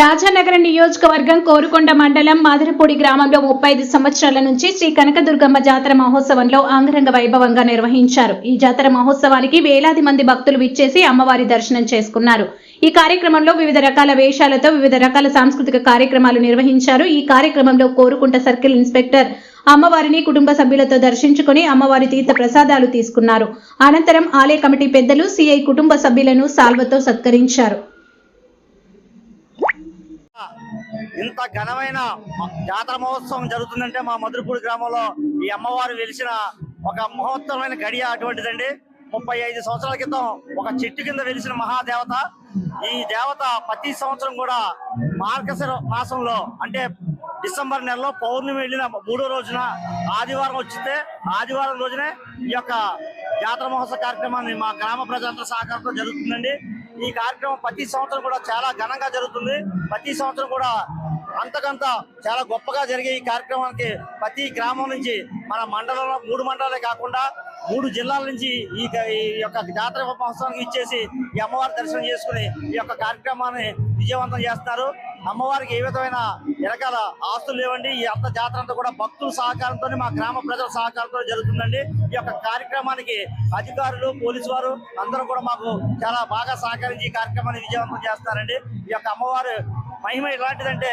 రాజానగరం నియోజకవర్గం కోరుకొండ మండలం మాదిరపూడి గ్రామంలో ముప్పై ఐదు సంవత్సరాల నుంచి శ్రీ కనకదుర్గమ్మ జాతర మహోత్సవంలో ఆంగరంగ వైభవంగా నిర్వహించారు. ఈ జాతర మహోత్సవానికి వేలాది మంది భక్తులు విచ్చేసి అమ్మవారి దర్శనం చేసుకున్నారు. ఈ కార్యక్రమంలో వివిధ రకాల వేషాలతో వివిధ రకాల సాంస్కృతిక కార్యక్రమాలు నిర్వహించారు. ఈ కార్యక్రమంలో కోరుకుంట సర్కిల్ ఇన్స్పెక్టర్ అమ్మవారిని కుటుంబ సభ్యులతో దర్శించుకుని అమ్మవారి తీర్థ ప్రసాదాలు తీసుకున్నారు. అనంతరం ఆలయ కమిటీ పెద్దలు సిఐ కుటుంబ సభ్యులను సాల్వతో సత్కరించారు. ఇంత ఘనమైన జాతర మహోత్సవం జరుగుతుందంటే మా మధురపూడి గ్రామంలో ఈ అమ్మవారు వెలిసిన ఒక మహోత్తరమైన గడియ అటువంటిదండి. ముప్పై ఐదు సంవత్సరాల క్రితం ఒక చెట్టు కింద వెలిసిన మహాదేవత. ఈ దేవత ప్రతి సంవత్సరం కూడా మార్గశిర మాసంలో అంటే డిసెంబర్ నెలలో పౌర్ణమి వెళ్ళిన మూడో రోజున ఆదివారం వచ్చితే ఆదివారం రోజునే ఈ యొక్క జాతర మహోత్సవ కార్యక్రమాన్ని మా గ్రామ ప్రజలంతా సహకారంతో జరుగుతుందండి. ఈ కార్యక్రమం ప్రతి సంవత్సరం కూడా చాలా ఘనంగా జరుగుతుంది. ప్రతి సంవత్సరం కూడా అంతకంత చాలా గొప్పగా జరిగే ఈ కార్యక్రమానికి ప్రతి గ్రామం నుంచి మన మండలంలో మూడు మండలాలే కాకుండా మూడు జిల్లాల నుంచి ఈ యొక్క జాతర మహోత్సవానికి ఇచ్చేసి ఈ అమ్మవారి దర్శనం చేసుకుని ఈ యొక్క కార్యక్రమాన్ని విజయవంతం చేస్తారు అమ్మవారికి ఏ విధమైన వెనకాల ఆస్తులు లేవండి ఈ అంత జాతర అంతా కూడా భక్తుల సహకారంతో మా గ్రామ ప్రజల సహకారంతో జరుగుతుందండి. ఈ యొక్క కార్యక్రమానికి అధికారులు పోలీసు వారు అందరూ కూడా మాకు చాలా బాగా సహకరించి ఈ కార్యక్రమాన్ని విజయవంతం చేస్తారండి ఈ యొక్క అమ్మవారు మహిమ ఎలాంటిదంటే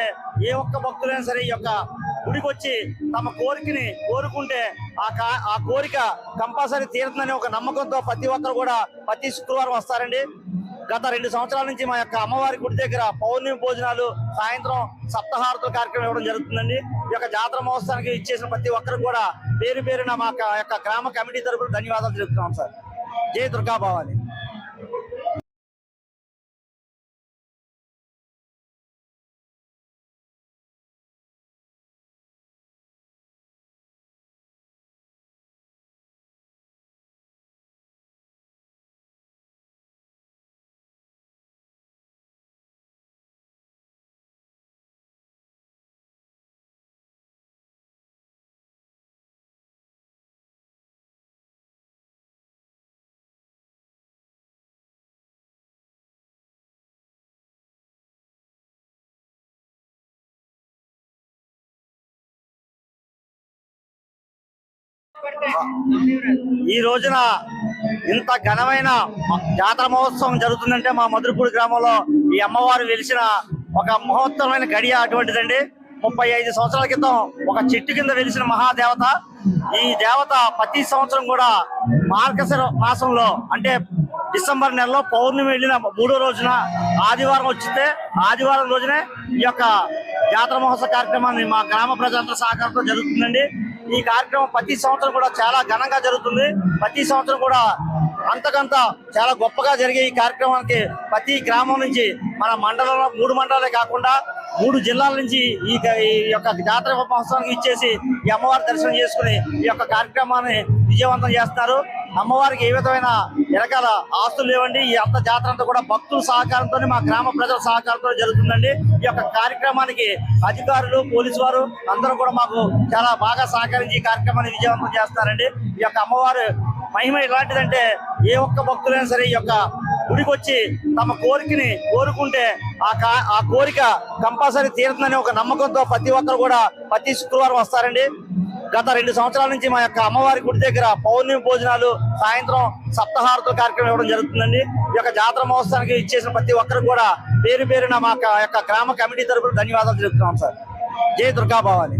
ఏ ఒక్క భక్తులైనా సరే ఈ యొక్క గుడికి వచ్చి తమ కోరికని కోరుకుంటే ఆ కా ఆ కోరిక కంపల్సరీ తీరుతుందని ఒక నమ్మకంతో ప్రతి ఒక్కరు కూడా ప్రతి శుక్రవారం వస్తారండి. గత రెండు సంవత్సరాల నుంచి మా యొక్క అమ్మవారి గుడి దగ్గర పౌర్ణమి భోజనాలు సాయంత్రం సప్తహారతుల కార్యక్రమం ఇవ్వడం జరుగుతుందండి. ఈ యొక్క జాతర మహోత్సవానికి ఇచ్చేసిన ప్రతి ఒక్కరు కూడా పేరు పేరున మా యొక్క- యొక్క గ్రామ కమిటీ తరఫున ధన్యవాదాలు తెలుపుతున్నాం సార్. జై దుర్గా భవాని ఈ రోజున ఇంత ఘనమైన జాతర మహోత్సవం జరుగుతుందంటే మా మధురపూడి గ్రామంలో ఈ అమ్మవారు వెలిసిన ఒక మహోత్తరమైన గడియ అటువంటిదండి. ముప్పై ఐదు సంవత్సరాల క్రితం ఒక చెట్టు కింద వెలిసిన మహాదేవత. ఈ దేవత ప్రతి సంవత్సరం కూడా మార్గశర మాసంలో అంటే డిసెంబర్ నెలలో పౌర్ణమి వెళ్ళిన మూడో రోజున ఆదివారం వచ్చితే ఆదివారం రోజునే ఈ యొక్క జాతర మహోత్సవ కార్యక్రమాన్ని మా గ్రామ ప్రజలంతా సహకారంతో జరుగుతుందండి. ఈ కార్యక్రమం ప్రతి సంవత్సరం కూడా చాలా ఘనంగా జరుగుతుంది. ప్రతి సంవత్సరం కూడా అంతకంత చాలా గొప్పగా జరిగే ఈ కార్యక్రమానికి ప్రతి గ్రామం నుంచి మన మండలంలో మూడు మండలాలే కాకుండా మూడు జిల్లాల నుంచి ఈ యొక్క జాతర మహోత్సవానికి ఇచ్చేసి ఈ అమ్మవారి దర్శనం చేసుకుని ఈ యొక్క కార్యక్రమాన్ని విజయవంతం చేస్తారు అమ్మవారికి ఏ విధమైన రకాల ఆస్తులు లేవండి. ఈ అంత జాతర అంతా కూడా భక్తుల సహకారంతో మా గ్రామ ప్రజల సహకారంతో జరుగుతుందండి. ఈ యొక్క కార్యక్రమానికి అధికారులు పోలీసు వారు అందరూ కూడా మాకు చాలా బాగా సహకరించి ఈ కార్యక్రమాన్ని విజయవంతం చేస్తారండి ఈ యొక్క అమ్మవారు మహిమ ఎలాంటిదంటే ఏ ఒక్క భక్తులైనా సరే ఈ యొక్క గుడికి వచ్చి తమ కోరికని కోరుకుంటే ఆ కా ఆ కోరిక కంపల్సరీ తీరుతుందని ఒక నమ్మకంతో ప్రతి ఒక్కరు కూడా ప్రతి శుక్రవారం వస్తారండి. గత రెండు సంవత్సరాల నుంచి మా యొక్క అమ్మవారి గుడి దగ్గర పౌర్ణమి భోజనాలు సాయంత్రం సప్తహారతుల కార్యక్రమం ఇవ్వడం జరుగుతుందండి. ఈ యొక్క జాతర మహోత్సవానికి ఇచ్చేసిన ప్రతి ఒక్కరు కూడా పేరు పేరున మా యొక్క గ్రామ కమిటీ తరఫున ధన్యవాదాలు తెలుపుతున్నాం సార్. జై దుర్గా భవాని